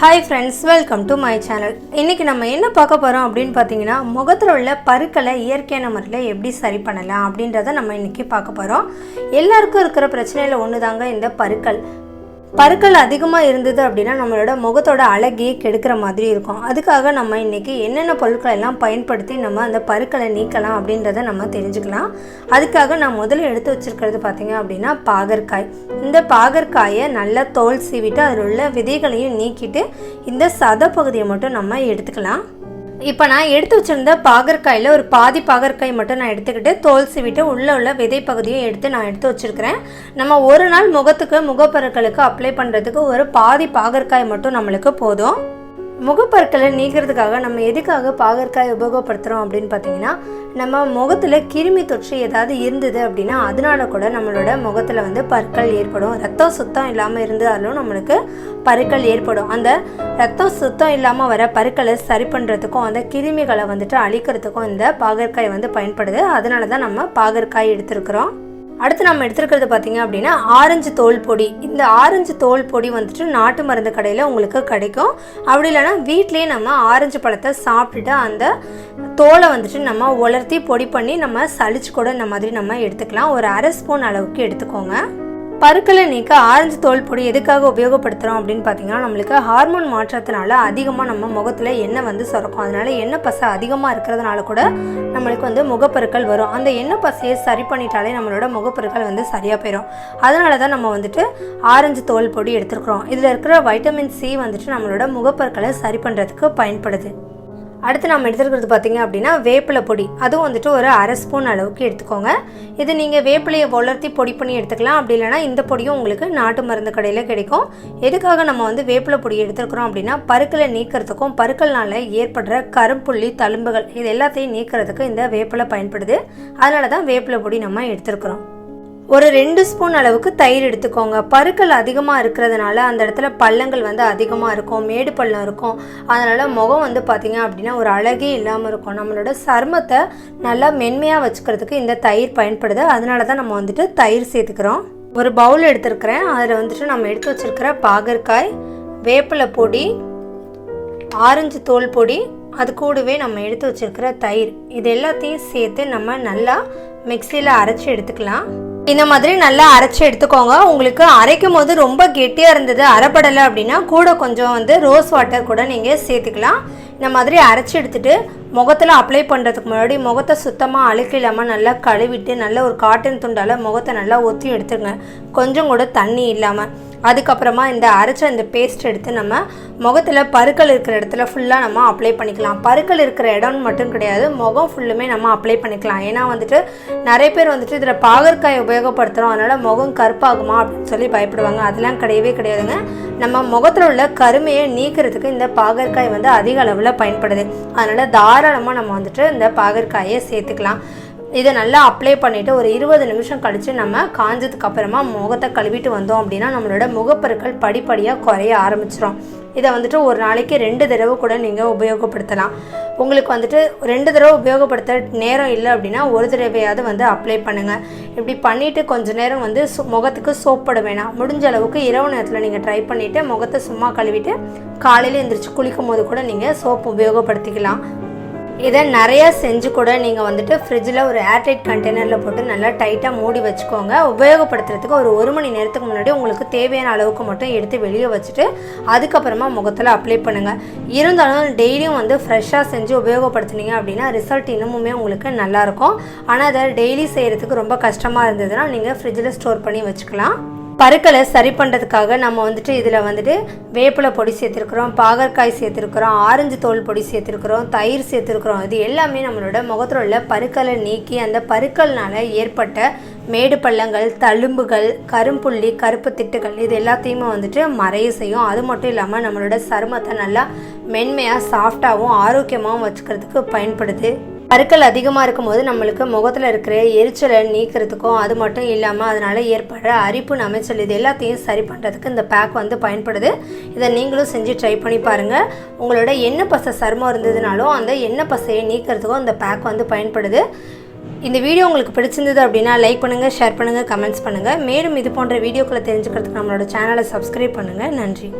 Hi friends welcome to my channel இன்றைக்கி நம்ம என்ன பார்க்க போகிறோம் அப்படின்னு பார்த்தீங்கன்னா முகத்தில் உள்ள பருக்களை இயற்கையான முறையில் எப்படி சரி பண்ணலாம் அப்படின்றத நம்ம இன்றைக்கி பார்க்க போகிறோம் எல்லாருக்கும் இருக்கிற பிரச்சனையில் ஒன்று தாங்க இந்த பருக்கள். பருக்கள் அதிகமாக இருந்தது அப்படின்னா நம்மளோட முகத்தோட அழகையே கெடுக்கிற மாதிரி இருக்கும். அதுக்காக நம்ம இன்றைக்கி என்னென்ன பொருட்களை எல்லாம் பயன்படுத்தி நம்ம அந்த பருக்களை நீக்கலாம் அப்படின்றத நம்ம தெரிஞ்சுக்கலாம். அதுக்காக நான் முதல்ல எடுத்து வச்சிருக்கிறது பார்த்திங்க அப்படின்னா பாகற்காய். இந்த பாகற்காயை நல்லா தோல் சீவிட்டு அதில் உள்ள விதைகளையும் நீக்கிட்டு இந்த சத பகுதியை மட்டும் நம்ம எடுத்துக்கலாம். இப்போ நான் எடுத்து வச்சுருந்த பாகற்காயில் ஒரு பாதி பாகற்காய் மட்டும் நான் எடுத்துக்கிட்டு தோல் சீவிட்டு உள்ளே உள்ள விதை பகுதியும் எடுத்து நான் எடுத்து வச்சுருக்கிறேன். நம்ம ஒரு நாள் முகத்துக்கு முகப்பருக்களுக்கு அப்ளை பண்ணுறதுக்கு ஒரு பாதி பாகற்காய் மட்டும் நம்மளுக்கு போதும். முகப்பற்களை நீக்கிறதுக்காக நம்ம எதுக்காக பாகற்காய் உபயோகப்படுத்துகிறோம் அப்படின்னு பார்த்தீங்கன்னா நம்ம முகத்தில் கிருமி தொற்று ஏதாவது இருந்தது அப்படின்னா அதனால கூட நம்மளோட முகத்தில் வந்து பற்கள் ஏற்படும். ரத்தம் சுத்தம் இல்லாமல் இருந்தாலும் நம்மளுக்கு பருக்கள் ஏற்படும். அந்த ரத்தம் சுத்தம் இல்லாமல் வர பருக்களை சரி பண்ணுறதுக்கும் அந்த கிருமிகளை வந்துட்டு அழிக்கிறதுக்கும் இந்த பாகற்காய் வந்து பயன்படுது. அதனால தான் நம்ம பாகற்காய் எடுத்திருக்கிறோம். அடுத்து நம்ம எடுத்துருக்கிறது பார்த்தீங்க அப்படின்னா ஆரஞ்சு தோல் பொடி. இந்த ஆரஞ்சு தோல் பொடி வந்துட்டு நாட்டு மருந்து கடையில் உங்களுக்கு கிடைக்கும். அப்படி இல்லைன்னா வீட்லேயே நம்ம ஆரஞ்சு பழத்தை சாப்பிட்டுட்டு அந்த தோலை வந்துட்டு நம்ம உலர்த்தி பொடி பண்ணி நம்ம சளிச்சு கூட இந்த மாதிரி நம்ம எடுத்துக்கலாம். ஒரு அரை ஸ்பூன் அளவுக்கு எடுத்துக்கோங்க. பருக்களை நீக்க ஆரஞ்சு தோல் பொடி எதுக்காக உபயோகப்படுத்துகிறோம் அப்படின்னு பார்த்தீங்கன்னா நம்மளுக்கு ஹார்மோன் மாற்றத்தினால அதிகமாக நம்ம முகத்தில் எண்ணெய் வந்து சுரக்கும். அதனால எண்ணெய் பசை அதிகமாக இருக்கிறதுனால கூட நம்மளுக்கு வந்து முகப்பருக்கள் வரும். அந்த எண்ணெய் பசையை சரி பண்ணிட்டாலே நம்மளோட முகப்பருக்கள் வந்து சரியாக போயிடும் அதனால தான் நம்ம வந்துட்டு ஆரஞ்சு தோல் பொடி எடுத்துருக்குறோம். இதில் இருக்கிற வைட்டமின் சி வந்துட்டு நம்மளோட முகப்பருக்களை சரி பண்ணுறதுக்கு பயன்படுது. அடுத்து நம்ம எடுத்துருக்கிறது பார்த்திங்க அப்படின்னா வேப்பிலை பொடி. அதுவும் வந்துட்டு ஒரு அரை ஸ்பூன் அளவுக்கு எடுத்துக்கோங்க. இது நீங்கள் வேப்பிலையை வளர்த்தி பொடி பண்ணி எடுத்துக்கலாம். அப்படி இல்லைனா இந்த பொடியும் உங்களுக்கு நாட்டு மருந்து கடையில் கிடைக்கும். எதுக்காக நம்ம வந்து வேப்பிலை பொடி எடுத்துருக்குறோம் அப்படின்னா பருக்களை நீக்கிறதுக்கும் பருக்கள்னால ஏற்படுற கரும்புள்ளி தழும்புகள் இது எல்லாத்தையும் நீக்கிறதுக்கு இந்த வேப்பிலை பயன்படுது. அதனால தான் வேப்பிலை பொடி நம்ம எடுத்துருக்குறோம். ஒரு ரெண்டு ஸ்பூன் அளவுக்கு தயிர் எடுத்துக்கோங்க. பருக்கள் அதிகமாக இருக்கிறதுனால அந்த இடத்துல பள்ளங்கள் வந்து அதிகமாக இருக்கும் மேடு பள்ளம் இருக்கும். அதனால் முகம் வந்து பார்த்திங்க அப்படின்னா ஒரு அழகே இல்லாமல் இருக்கும். நம்மளோட சருமத்தை நல்லா மென்மையாக வச்சுக்கிறதுக்கு இந்த தயிர் பயன்படுது. அதனால தான் நம்ம வந்துட்டு தயிர் சேர்த்துக்கிறோம். ஒரு பவுல் எடுத்துருக்கிறேன். அதில் வந்துட்டு நம்ம எடுத்து வச்சுருக்கிற பாகற்காய் வேப்பிலை பொடி ஆரஞ்சு தோல் பொடி அது கூடவே நம்ம எடுத்து வச்சிருக்கிற தயிர். இது எல்லாத்தையும் சேர்த்து நம்ம நல்லா மிக்சியில் அரைச்சி எடுத்துக்கலாம். இந்த மாதிரி நல்லா அரைச்சி எடுத்துக்கோங்க. உங்களுக்கு அரைக்கும் போது ரொம்ப கெட்டியாக இருந்தது அரைப்படலை அப்படின்னா கூட கொஞ்சம் வந்து ரோஸ் வாட்டர் கூட நீங்கள் சேர்த்துக்கலாம். இந்த மாதிரி அரைச்சி எடுத்துகிட்டு முகத்தில் அப்ளை பண்ணுறதுக்கு முன்னாடி முகத்தை சுத்தமாக அழுக்கு இல்லாமல் நல்லா கழுவிட்டு நல்ல ஒரு காட்டன் துண்டால் முகத்தை நல்லா ஒத்தி எடுத்துருங்க. கொஞ்சம் கூட தண்ணி இல்லாமல் அதுக்கப்புறமா இந்த அரைச்ச இந்த பேஸ்ட் எடுத்து நம்ம முகத்தில் பருக்கள் இருக்கிற இடத்துல ஃபுல்லாக நம்ம அப்ளை பண்ணிக்கலாம். பருக்கள் இருக்கிற இடம்னு மட்டும் கிடையாது முகம் ஃபுல்லுமே நம்ம அப்ளை பண்ணிக்கலாம். ஏன்னா வந்துட்டு நிறைய பேர் வந்துட்டு இதில் பாகற்காய் உபயோகப்படுத்துகிறோம் அதனால் முகம் கருப்பாகுமா அப்படின்னு சொல்லி பயப்படுவாங்க. அதெல்லாம் கிடையவே கிடையாதுங்க. நம்ம முகத்தில் உள்ள கருமையை நீக்கிறதுக்கு இந்த பாகற்காய் வந்து அதிக அளவில் பயன்படுது. அதனால் தாராளமாக நம்ம வந்துட்டு இந்த பாகற்காயை சேர்த்துக்கலாம். இதை நல்லா அப்ளை பண்ணிவிட்டு ஒரு இருபது நிமிஷம் கழித்து நம்ம காஞ்சதுக்கு அப்புறமா முகத்தை கழுவிட்டு வந்தோம் அப்படின்னா நம்மளோட முகப்பருக்கள் படிப்படியாக குறைய ஆரம்பிச்சிடும் இதை வந்துட்டு ஒரு நாளைக்கு ரெண்டு தடவை கூட நீங்கள் உபயோகப்படுத்தலாம். உங்களுக்கு வந்துட்டு ரெண்டு தடவை உபயோகப்படுத்த நேரம் இல்லை அப்படின்னா ஒரு தடவையாவது வந்து அப்ளை பண்ணுங்கள் இப்படி பண்ணிவிட்டு கொஞ்சம் நேரம் வந்து முகத்துக்கு சோப்பட வேணாம். முடிஞ்ச அளவுக்கு இரவு நேரத்தில் நீங்கள் ட்ரை பண்ணிவிட்டு முகத்தை சும்மா கழுவிட்டு காலையில் எழுந்திரிச்சு குளிக்கும் போது கூட நீங்கள் சோப் உபயோகப்படுத்திக்கலாம். இதை நிறையா செஞ்சு கூட நீங்கள் வந்துட்டு ஃப்ரிட்ஜில் ஒரு ஏர்டைட் கண்டெய்னரில் போட்டு நல்லா டைட்டாக மூடி வச்சுக்கோங்க. உபயோகப்படுத்துறதுக்கு ஒரு ஒரு மணி நேரத்துக்கு முன்னாடி உங்களுக்கு தேவையான அளவுக்கு மட்டும் எடுத்து வெளியே வச்சுட்டு அதுக்கப்புறமா முகத்தில் அப்ளை பண்ணுங்கள் இருந்தாலும் டெய்லியும் வந்து ஃப்ரெஷ்ஷாக செஞ்சு உபயோகப்படுத்துனீங்க அப்படின்னா ரிசல்ட் இன்னமுமே உங்களுக்கு நல்லாயிருக்கும் ஆனால் அதை டெய்லி செய்கிறதுக்கு ரொம்ப கஷ்டமாக இருந்ததுன்னா நீங்கள் ஃப்ரிட்ஜில் ஸ்டோர் பண்ணி வச்சுக்கலாம். பருக்களை சரி பண்ணுறதுக்காக நம்ம வந்துட்டு இதில் வந்துட்டு வேப்பிலை பொடி சேர்த்துருக்குறோம் பாகற்காய் சேர்த்துருக்குறோம் ஆரஞ்சு தோல் பொடி சேர்த்துருக்குறோம் தயிர் சேர்த்துருக்குறோம். இது எல்லாமே நம்மளோட முகத்தில் உள்ள பருக்களை நீக்கி அந்த பருக்கள்னால் ஏற்பட்ட மேடு பள்ளங்கள் தழும்புகள் கரும்புள்ளி கருப்பு திட்டுகள் இது எல்லாத்தையுமே வந்துட்டு மறைய செய்யும். அது மட்டும் இல்லாமல் நம்மளோட சருமத்தை நல்லா மென்மையாக சாஃப்டாகவும் ஆரோக்கியமாகவும் வச்சுக்கிறதுக்கு பயன்படுது. பருக்கள் அதிகமாக இருக்கும்போது நம்மளுக்கு முகத்தில் இருக்கிற எரிச்சலை நீக்கிறதுக்கும் அது மட்டும் இல்லாமல் அதனால் ஏற்படுற அரிப்பு நமைச்சல் இது எல்லாத்தையும் சரி பண்ணுறதுக்கு இந்த பேக் வந்து பயன்படுது. இதை நீங்களும் செஞ்சு ட்ரை பண்ணி பாருங்கள் உங்களோட எண்ணெய் பசை சருமம் இருந்ததுனாலும் அந்த எண்ணெய் பசையை நீக்கிறதுக்கும் இந்த பேக் வந்து பயன்படுது. இந்த வீடியோ உங்களுக்கு பிடிச்சிருந்தது அப்படின்னா லைக் பண்ணுங்கள் ஷேர் பண்ணுங்கள் கமெண்ட்ஸ் பண்ணுங்கள் மேலும் இது போன்ற வீடியோக்களை தெரிஞ்சுக்கிறதுக்கு நம்மளோட சேனலை சப்ஸ்கிரைப் பண்ணுங்கள் நன்றி.